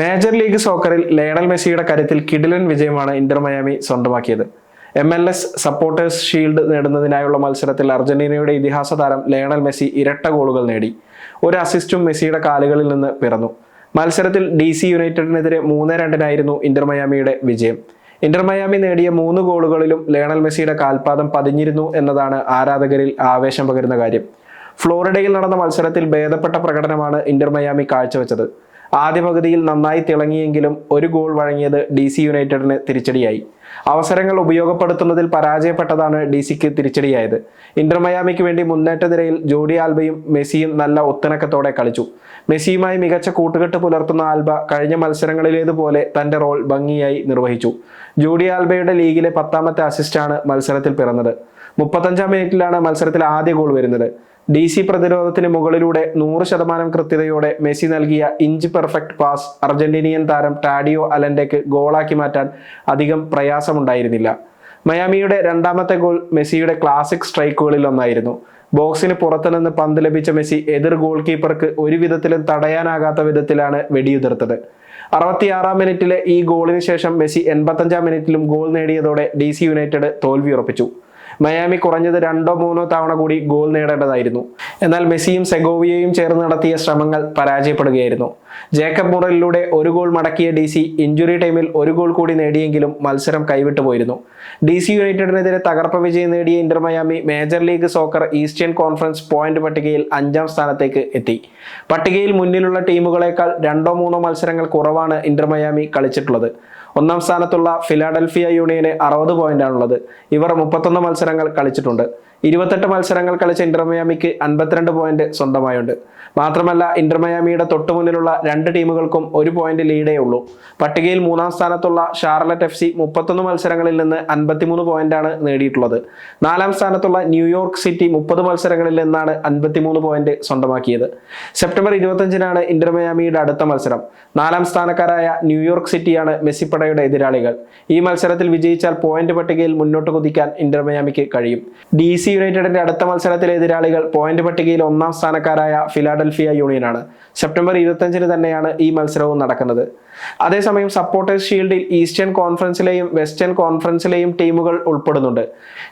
Major league സോക്കറിൽ Lionel മെസ്സിയുടെ കരുത്തിൽ കിടിലൻ വിജയമാണ് ഇന്റർ മയാമി സ്വന്തമാക്കിയത്. M L S supporters shield നേടുന്നതിനായുള്ള മത്സരത്തിൽ അർജന്റീനയുടെ ഇതിഹാസ താരം ലയണൽ മെസ്സി ഇരട്ട ഗോളുകൾ നേടി. ഒരു അസിസ്റ്റും മെസ്സിയുടെ കാലുകളിൽ നിന്ന് പിറന്നു. മത്സരത്തിൽ ഡി സി യുണൈറ്റഡിനെതിരെ മൂന്ന് രണ്ടിനായിരുന്നു ഇന്റർ മയാമിയുടെ വിജയം. ഇന്റർ മയാമി നേടിയ മൂന്ന് ഗോളുകളിലും ലയണൽ മെസ്സിയുടെ കാൽപാദം പതിഞ്ഞിരുന്നു എന്നതാണ് ആരാധകരിൽ ആവേശം പകരുന്ന കാര്യം. ഫ്ലോറിഡയിൽ നടന്ന മത്സരത്തിൽ ഭേദപ്പെട്ട പ്രകടനമാണ് ഇന്റർ മയാമി കാഴ്ചവെച്ചത്. ആദ്യ പകുതിയിൽ നന്നായി തിളങ്ങിയെങ്കിലും ഒരു ഗോൾ വഴങ്ങിയത് ഡി സി യുണൈറ്റഡിന് തിരിച്ചടിയായി. അവസരങ്ങൾ ഉപയോഗപ്പെടുത്തുന്നതിൽ പരാജയപ്പെട്ടതാണ് ഡി സിക്ക് തിരിച്ചടിയായത്. ഇന്റർ മയാമിക്ക് വേണ്ടി മുന്നേറ്റ നിരയിൽ ജോഡി ആൽബയും മെസ്സിയും നല്ല ഒത്തിണക്കത്തോടെ കളിച്ചു. മെസ്സിയുമായി മികച്ച കൂട്ടുകെട്ട് പുലർത്തുന്ന ആൽബ കഴിഞ്ഞ മത്സരങ്ങളിലേതുപോലെ തന്റെ റോൾ ഭംഗിയായി നിർവഹിച്ചു. ജോഡി ആൽബയുടെ ലീഗിലെ പത്താമത്തെ അസിസ്റ്റാണ് മത്സരത്തിൽ പിറന്നത്. മുപ്പത്തഞ്ചാം മിനിറ്റിലാണ് മത്സരത്തിൽ ആദ്യ ഗോൾ വരുന്നത്. ഡി സി പ്രതിരോധത്തിന് മുകളിലൂടെ നൂറ് ശതമാനം കൃത്യതയോടെ മെസ്സി നൽകിയ ഇഞ്ച് പെർഫെക്റ്റ് പാസ് അർജന്റീനിയൻ താരം ടാഡിയോ അലൻഡയ്ക്ക് ഗോളാക്കി മാറ്റാൻ അധികം പ്രയാസമുണ്ടായിരുന്നില്ല. മയാമിയുടെ രണ്ടാമത്തെ ഗോൾ മെസ്സിയുടെ ക്ലാസിക് സ്ട്രൈക്കുകളിൽ ഒന്നായിരുന്നു. ബോക്സിന് പുറത്തുനിന്ന് പന്ത് ലഭിച്ച മെസ്സി എതിർ ഗോൾ കീപ്പർക്ക് ഒരു വിധത്തിലും തടയാനാകാത്ത വിധത്തിലാണ് വെടിയുതിർത്തത്. അറുപത്തിയാറാം മിനിറ്റിലെ ഈ ഗോളിന് ശേഷം മെസ്സി എൺപത്തഞ്ചാം മിനിറ്റിലും ഗോൾ നേടിയതോടെ ഡി സി യുണൈറ്റഡ് തോൽവി ഉറപ്പിച്ചു. മയാമി കുറഞ്ഞത് രണ്ടോ മൂന്നോ തവണ കൂടി ഗോൾ നേടേണ്ടതായിരുന്നു. എന്നാൽ മെസ്സിയും സെഗോവിയയും ചേർന്ന് നടത്തിയ ശ്രമങ്ങൾ പരാജയപ്പെടുകയായിരുന്നു. ജേക്കബ് മുറലിലൂടെ ഒരു ഗോൾ മടക്കിയ ഡി സി ഇഞ്ചുറി ടൈമിൽ ഒരു ഗോൾ കൂടി നേടിയെങ്കിലും മത്സരം കൈവിട്ടു പോയിരുന്നു. ഡി സി യുണൈറ്റഡിനെതിരെ തകർപ്പ വിജയം നേടിയ Inter Miami Major League Soccer Eastern Conference point പട്ടികയിൽ അഞ്ചാം സ്ഥാനത്തേക്ക് എത്തി. പട്ടികയിൽ മുന്നിലുള്ള ടീമുകളേക്കാൾ രണ്ടോ മൂന്നോ മത്സരങ്ങൾ കുറവാണ് ഇന്റർ മയാമി കളിച്ചിട്ടുള്ളത്. ഒന്നാം സ്ഥാനത്തുള്ള ഫിലാഡൽഫിയ യൂണിയന് അറുപത് പോയിന്റാണുള്ളത്. ഇവർ മുപ്പത്തൊന്ന് മത്സരങ്ങൾ കളിച്ചിട്ടുണ്ട്. ഇരുപത്തെട്ട് മത്സരങ്ങൾ കളിച്ച ഇന്റർമയാമിക്ക് അൻപത്തിരണ്ട് പോയിന്റ് സ്വന്തമായുണ്ട്. മാത്രമല്ല ഇന്റർമയാമിയുടെ തൊട്ടു മുന്നിലുള്ള രണ്ട് ടീമുകൾക്കും ഒരു പോയിന്റ് ലീഡേ ഉള്ളൂ. പട്ടികയിൽ മൂന്നാം സ്ഥാനത്തുള്ള ഷാർലറ്റ് എഫ് സി മുപ്പത്തൊന്ന് മത്സരങ്ങളിൽ നിന്ന് അൻപത്തിമൂന്ന് പോയിന്റാണ് നേടിയിട്ടുള്ളത്. നാലാം സ്ഥാനത്തുള്ള ന്യൂയോർക്ക് സിറ്റി മുപ്പത് മത്സരങ്ങളിൽ നിന്നാണ് അൻപത്തിമൂന്ന് പോയിന്റ് സ്വന്തമാക്കിയത്. സെപ്റ്റംബർ ഇരുപത്തഞ്ചിനാണ് ഇന്റർമയാമിയുടെ അടുത്ത മത്സരം. നാലാം സ്ഥാനക്കാരായ ന്യൂയോർക്ക് സിറ്റിയാണ് മെസ്സിപ്പടയുടെ എതിരാളികൾ. ഈ മത്സരത്തിൽ വിജയിച്ചാൽ പോയിന്റ് പട്ടികയിൽ മുന്നോട്ട് കുതിക്കാൻ ഇന്റർമയാമിക്ക് കഴിയും. ഡി സി യുണൈറ്റഡിന്റെ അടുത്ത മത്സരത്തിലെ എതിരാളികൾ പോയിന്റ് പട്ടികയിൽ ഒന്നാം സ്ഥാനക്കാരായ ഫിലാഡൽഫിയ യൂണിയനാണ്. സെപ്റ്റംബർ ഇരുപത്തഞ്ചിന് തന്നെയാണ് ഈ മത്സരവും നടക്കുന്നത്. അതേസമയം സപ്പോർട്ടേഴ്സ് ഷീൽഡിൽ ഈസ്റ്റേൺ കോൺഫറൻസിലെയും വെസ്റ്റേൺ കോൺഫറൻസിലെയും ടീമുകൾ ഉൾപ്പെടുന്നുണ്ട്.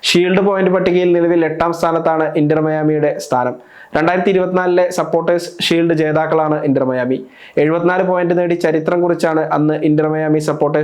ഷീൽഡ് പോയിന്റ് പട്ടികയിൽ നിലവിൽ എട്ടാം സ്ഥാനത്താണ് ഇന്റർ മയാമിയുടെ സ്ഥാനം. രണ്ടായിരത്തി ഇരുപത്തിനാലിലെ സപ്പോർട്ടേഴ്സ് ഷീൽഡ് ജേതാക്കളാണ് ഇന്റർ മയാമി. എഴുപത്തിനാല് പോയിന്റ് നേടി ചരിത്രം കുറിച്ചാണ് അന്ന് ഇന്റർ മയാമി സപ്പോർട്ടേഴ്സ്